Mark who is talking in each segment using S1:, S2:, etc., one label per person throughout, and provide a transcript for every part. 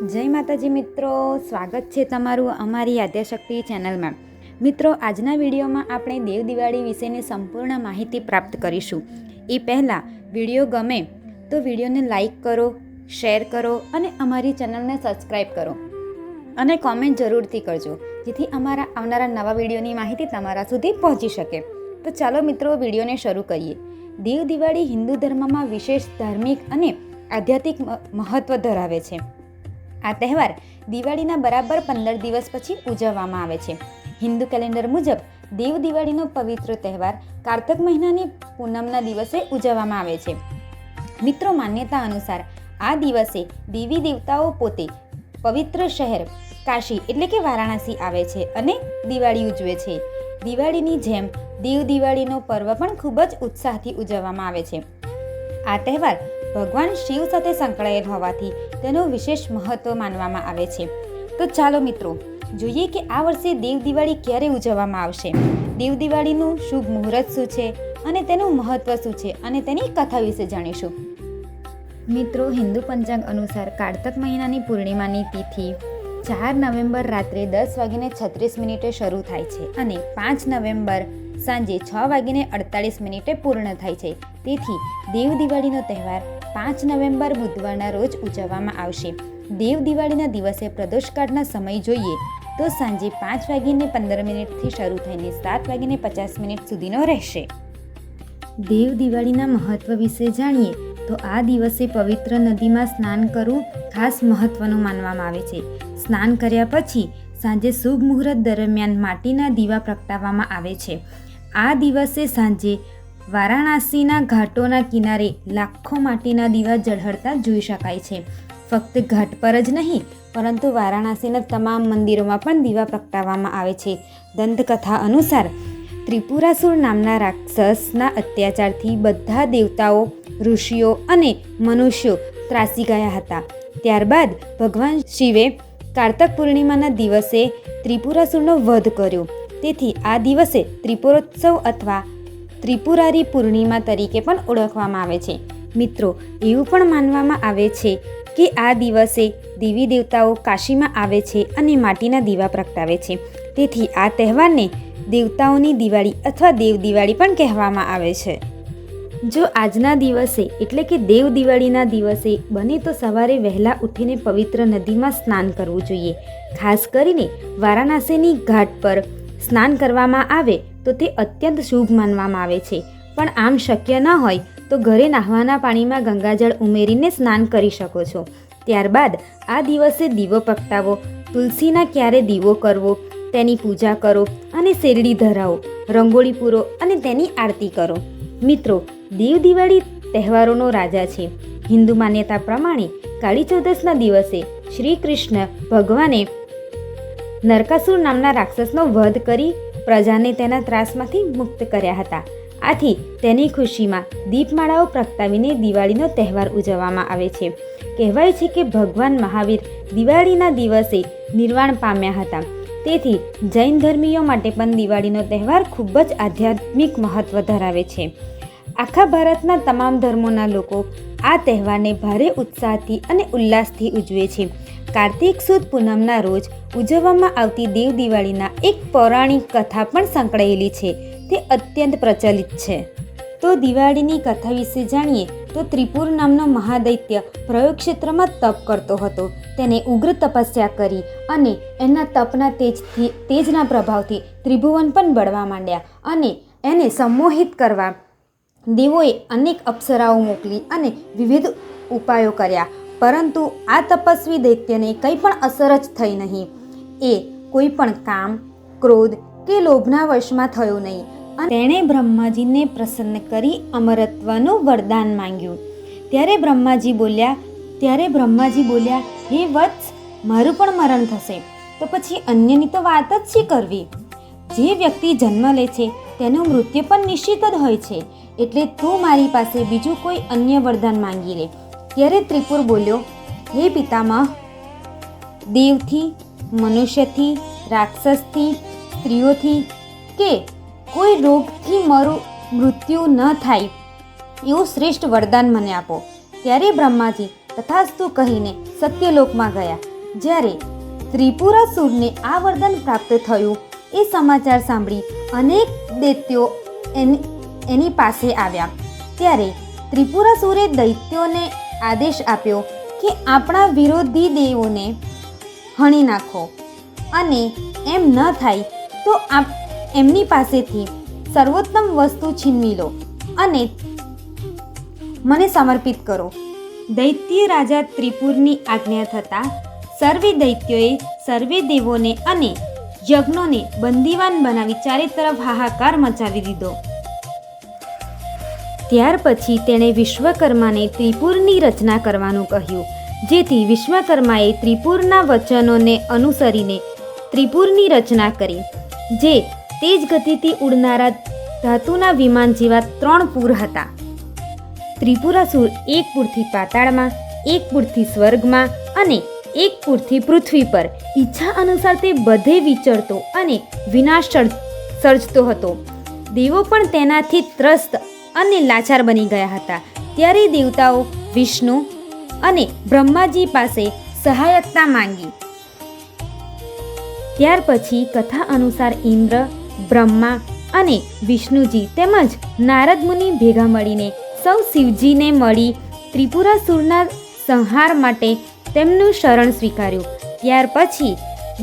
S1: જય માતાજી મિત્રો, સ્વાગત છે તમારું અમારી આદ્યશક્તિ ચેનલમાં. મિત્રો, આજના વિડીયોમાં આપણે દેવ દિવાળી વિશેની સંપૂર્ણ માહિતી પ્રાપ્ત કરીશું. એ પહેલાં, વીડિયો ગમે તો વિડીયોને લાઈક કરો, શેર કરો અને અમારી ચેનલને સબસ્ક્રાઈબ કરો. અને કોમેન્ટ જરૂરથી કરજો, જેથી અમારા આવનારા નવા વિડીયોની માહિતી તમારા સુધી પહોંચી શકે. તો ચાલો મિત્રો, વિડીયોને શરૂ કરીએ. દેવ દિવાળી હિન્દુ ધર્મમાં વિશેષ ધાર્મિક અને આધ્યાત્મિક મહત્ત્વ ધરાવે છે. આ તહેવાર દિવાળીના બરાબર પંદર દિવસ પછી ઉજવવામાં આવે છે. હિન્દુ કેલેન્ડર મુજબ દેવ દિવાળીનો પવિત્ર તહેવાર કારતક મહિનાની પૂનમના દિવસે ઉજવવામાં આવે છે. મિત્રો માન્યતા અનુસાર આ દિવસે દેવી દેવતાઓ પોતે પવિત્ર શહેર, કાશી એટલે કે વારાણસી આવે છે અને દિવાળી ઉજવે છે. દિવાળીની જેમ દેવ દિવાળીનો પર્વ પણ ખૂબ જ ઉત્સાહથી ઉજવવામાં આવે છે. આ તહેવાર ભગવાન શિવ સાથે સંકળાયેલ હોવાથી તેનું વિશેષ મહત્વ માનવામાં આવે છે. તો ચાલો મિત્રો, જોઈએ કે આ વર્ષે દેવ દિવાળી ક્યારે ઉજવવામાં આવશે. દેવ દિવાળીનું શુભ મુહૂર્ત શું છે અને તેનું મહત્વ શું છે અને તેની કથા વિશે જાણીશું. મિત્રો, હિન્દુ પંચાંગ અનુસાર કારતક મહિનાની પૂર્ણિમાની તિથિ ચાર નવેમ્બર રાત્રે દસ વાગીને છત્રીસ મિનિટે શરૂ થાય છે અને પાંચ નવેમ્બર સાંજે છ વાગીને અડતાળીસ મિનિટે પૂર્ણ થાય છે. તેથી દેવ દિવાળીનો તહેવાર પાંચ નવેમ્બર બુધવારના રોજ ઉજવવામાં આવશે. દેવ દિવાળીના દિવસે પ્રદોષકાળના સમય જોઈએ તો સાંજે પાંચ વાગીને પંદર મિનિટથી શરૂ થઈને સાત વાગીને પચાસ મિનિટ સુધીનો રહેશે. દેવ દિવાળીના મહત્વ વિશે જાણીએ તો આ દિવસે પવિત્ર નદીમાં સ્નાન કરવું ખાસ મહત્વનું માનવામાં આવે છે. સ્નાન કર્યા પછી સાંજે શુભ મુહૂર્ત દરમિયાન માટીના દીવા પ્રગટાવવામાં આવે છે. આ દિવસે સાંજે વારાણસીના ઘાટોના કિનારે લાખો માટીના દીવા ઝળહળતા જોઈ શકાય છે. ફક્ત ઘાટ પર જ નહીં, પરંતુ વારાણસીના તમામ મંદિરોમાં પણ દીવા પ્રગટાવવામાં આવે છે. દંતકથા અનુસાર, ત્રિપુરાસુર નામના રાક્ષસના અત્યાચારથી બધા દેવતાઓ, ઋષિઓ અને મનુષ્યો ત્રાસી ગયા હતા. ત્યારબાદ ભગવાન શિવે કાર્તક પૂર્ણિમાના દિવસે ત્રિપુરાસુરનો વધ કર્યો. તેથી આ દિવસે ત્રિપુરોત્સવ અથવા ત્રિપુરારી પૂર્ણિમા તરીકે પણ ઓળખવામાં આવે છે. મિત્રો, એવું પણ માનવામાં આવે છે કે આ દિવસે દેવી દેવતાઓ કાશીમાં આવે છે અને માટીના દીવા પ્રગટાવે છે. તેથી આ તહેવારને દેવતાઓની દિવાળી અથવા દેવ દિવાળી પણ કહેવામાં આવે છે. જો આજના દિવસે એટલે કે દેવ દિવાળીના દિવસે બને તો સવારે વહેલા ઉઠીને પવિત્ર નદીમાં સ્નાન કરવું જોઈએ. ખાસ કરીને વારાણસીની ઘાટ પર સ્નાન કરવામાં આવે તો તે અત્યંત શુભ માનવામાં આવે છે. પણ આમ શક્ય ન હોય તો ઘરે નાહવાના પાણીમાં ગંગાજળ ઉમેરીને સ્નાન કરી શકો છો. ત્યારબાદ આ દિવસે દીવો પ્રગટાવો તુલસીના ક્યારે દીવો કરવો, તેની પૂજા કરો અને શેરડી ધરાવો, રંગોળી પૂરો અને તેની આરતી કરો. મિત્રો, દેવ દિવાળી તહેવારોનો રાજા છે. હિન્દુ માન્યતા પ્રમાણે કાળી ચૌદસના દિવસે શ્રી કૃષ્ણ ભગવાને નરકાસુર નામના રાક્ષસનો વધ કરી પ્રજાને તેના ત્રાસમાંથી મુક્ત કર્યા હતા. આથી તેની ખુશીમાં દીપમાળાઓ પ્રગટાવીને દિવાળીનો તહેવાર ઉજવવામાં આવે છે. કહેવાય છે કે ભગવાન મહાવીર દિવાળીના દિવસે નિર્વાણ પામ્યા હતા. તેથી જૈન ધર્મીઓ માટે પણ દિવાળીનો તહેવાર ખૂબ જ આધ્યાત્મિક મહત્વ ધરાવે છે. આખા ભારતના તમામ ધર્મોના લોકો આ તહેવારને ભારે ઉત્સાહથી અને ઉલ્લાસથી ઉજવે છે. કાર્તિક સુદ પૂનમના રોજ ઉજવવામાં આવતી દેવ દિવાળીના એક પૌરાણિક કથા પણ સંકળાયેલી છે. તે અત્યંત પ્રચલિત છે. તો દિવાળીની કથા વિશે જાણીએ તો ત્રિપુર નામનો મહાદૈત્ય પ્રયોગ ક્ષેત્રમાં તપ કરતો હતો. તેને ઉગ્ર તપસ્યા કરી અને એના તપના તેજથી, તેજના પ્રભાવથી ત્રિભુવન પણ બળવા માંડ્યા અને એને સંમોહિત કરવા દેવોએ અનેક અપ્સરાઓ મોકલી અને વિવિધ ઉપાયો કર્યા. પરંતુ આ તપસ્વી દૈત્યને કંઈ પણ અસર જ થઈ નહીં. એ કોઈ પણ કામ, ક્રોધ કે લોભના વશમાં થયો નહીં અને તેણે બ્રહ્માજીને પ્રસન્ન કરી અમરત્વનું વરદાન માંગ્યું. ત્યારે બ્રહ્માજી બોલ્યા, ત્યારે બ્રહ્માજી બોલ્યા, હે વત્સ, મારું પણ મરણ થશે. તો પછી અન્યની તો વાત જ શી કરવી? જે વ્યક્તિ જન્મ લે છે, તેનું મૃત્યુ પણ નિશ્ચિત જ હોય છે. એટલે તું મારી પાસે બીજું કોઈ અન્ય વરદાન માંગી લે. ત્યારે ત્રિપુર બોલ્યો, હે પિતામહ, દેવથી, મનુષ્યથી, રાક્ષસથી, સ્ત્રીઓથી કે કોઈ રોગથી મારું મૃત્યુ ન થાય, એવું શ્રેષ્ઠ વરદાન મને આપો. ત્યારે બ્રહ્માજી તથાસ્તુ કહીને સત્યલોકમાં ગયા. જ્યારે ત્રિપુરાસુરને આ વરદાન પ્રાપ્ત થયું, એ સમાચાર સાંભળી અનેક દૈત્યો એની પાસે આવ્યા. ત્યારે ત્રિપુરાસુરે દૈત્યોને આદેશ આપ્યો કે આપણા વિરોધી દેવોને હણી નાખો. અને એમ ન થાય તો આપ એમની પાસેથી સર્વોત્તમ વસ્તુ છીનવી લો અને મને સમર્પિત કરો. દૈત્ય રાજા ત્રિપુરની આજ્ઞા થતાં સર્વે દૈત્યોએ સર્વે દેવોને અને યજ્ઞોને બંદીવાન બનાવી ચારે તરફ હાહાકાર મચાવી દીધો. ત્યાર પછી તેણે વિશ્વકર્માને ત્રિપુરની રચના કરવાનું કહ્યું. જેથી વિશ્વકર્માએ ત્રિપુરના વચનોને અનુસરીને ત્રિપુરની રચના કરી, જે તેજ ગતિથી ઉડનારા ધાતુના વિમાન જેવા ત્રણ પૂર હતા. ત્રિપુરાસુર એક પૂરથી પાતાળમાં, એક પૂરથી સ્વર્ગમાં અને એક પૂરથી પૃથ્વી પર ઈચ્છા અનુસાર તે બધે વિચરતો અને વિનાશ સર્જતો હતો. દેવો પણ તેનાથી ત્રસ્ત અને લાચાર બની ગયા હતા. ત્યારે દેવતાઓ વિષ્ણુ અને બ્રહ્માજી પાસે સહાયકતા માંગી. ત્યાર પછી કથા અનુસાર ઇન્દ્ર, બ્રહ્મા અને વિષ્ણુજી તેમજ નારદ મુનિ ભેગા મળીને સૌ શિવજીને મળી ત્રિપુરાસુરના સંહાર માટે તેમનું શરણ સ્વીકાર્યું. ત્યાર પછી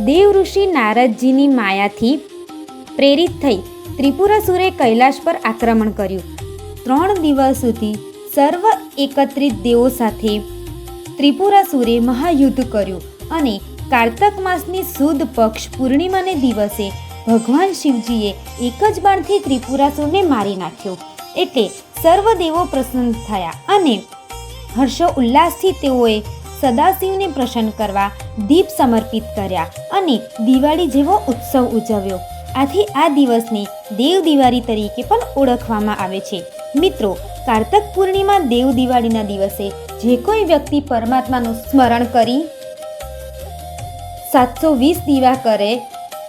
S1: દેવ ઋષિ નારદજીની માયાથી પ્રેરિત થઈ ત્રિપુરાસુરે કૈલાશ પર આક્રમણ કર્યું. ત્રણ દિવસ સુધી સર્વ એકત્રિત દેવો સાથે ત્રિપુરાસુરે મહાયુદ્ધ કર્યું અને કાર્તક માસની સુદ પક્ષ પૂર્ણિમાને દિવસે ભગવાન શિવજીએ એક જ બાણથી ત્રિપુરાસુરને મારી નાખ્યો. એટલે સર્વ દેવો પ્રસન્ન થયા અને હર્ષો ઉલ્લાસથી તેઓએ સદાશિવને પ્રસન્ન કરવા દીપ સમર્પિત કર્યા અને દિવાળી જેવો ઉત્સવ ઉજવ્યો. આથી આ દિવસને દેવ દિવાળી તરીકે પણ ઓળખવામાં આવે છે. મિત્રો, કાર્તક પૂર્ણિમા દેવ દિવાળીના દિવસે જે કોઈ વ્યક્તિ પરમાત્માનું સ્મરણ કરી સાતસો વીસ દીવા કરે,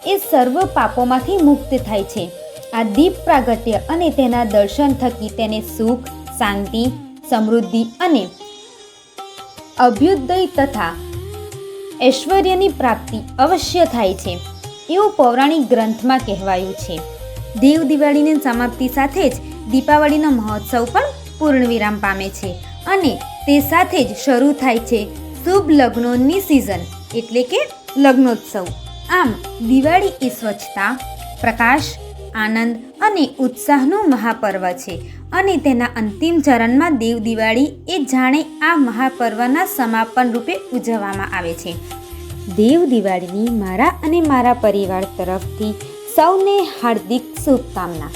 S1: એ સર્વ પાપોમાંથી મુક્ત થાય છે. આ દીપ પ્રાગટ્ય અને તેના દર્શન થકી તેને સુખ, શાંતિ, સમૃદ્ધિ અને અભ્યુદય તથા ઐશ્વર્યની પ્રાપ્તિ અવશ્ય થાય છે. એવું પૌરાણિક ગ્રંથમાં કહેવાયું છે. દેવ દિવાળીની સમાપ્તિ સાથે જ દીપાવળીનો મહોત્સવ પણ પૂર્ણ વિરામ પામે છે અને તે સાથે જ શરૂ થાય છે શુભ લગ્નોની સિઝન એટલે કે લગ્નોત્સવ. આમ, દિવાળી એ સ્વચ્છતા, પ્રકાશ, આનંદ અને ઉત્સાહનું મહાપર્વ છે અને તેના અંતિમ ચરણમાં દેવ દિવાળી એ જાણે આ મહાપર્વના સમાપન રૂપે ઉજવવામાં આવે છે. દેવ દિવાળીની મારા અને મારા પરિવાર તરફથી સૌને હાર્દિક શુભકામના.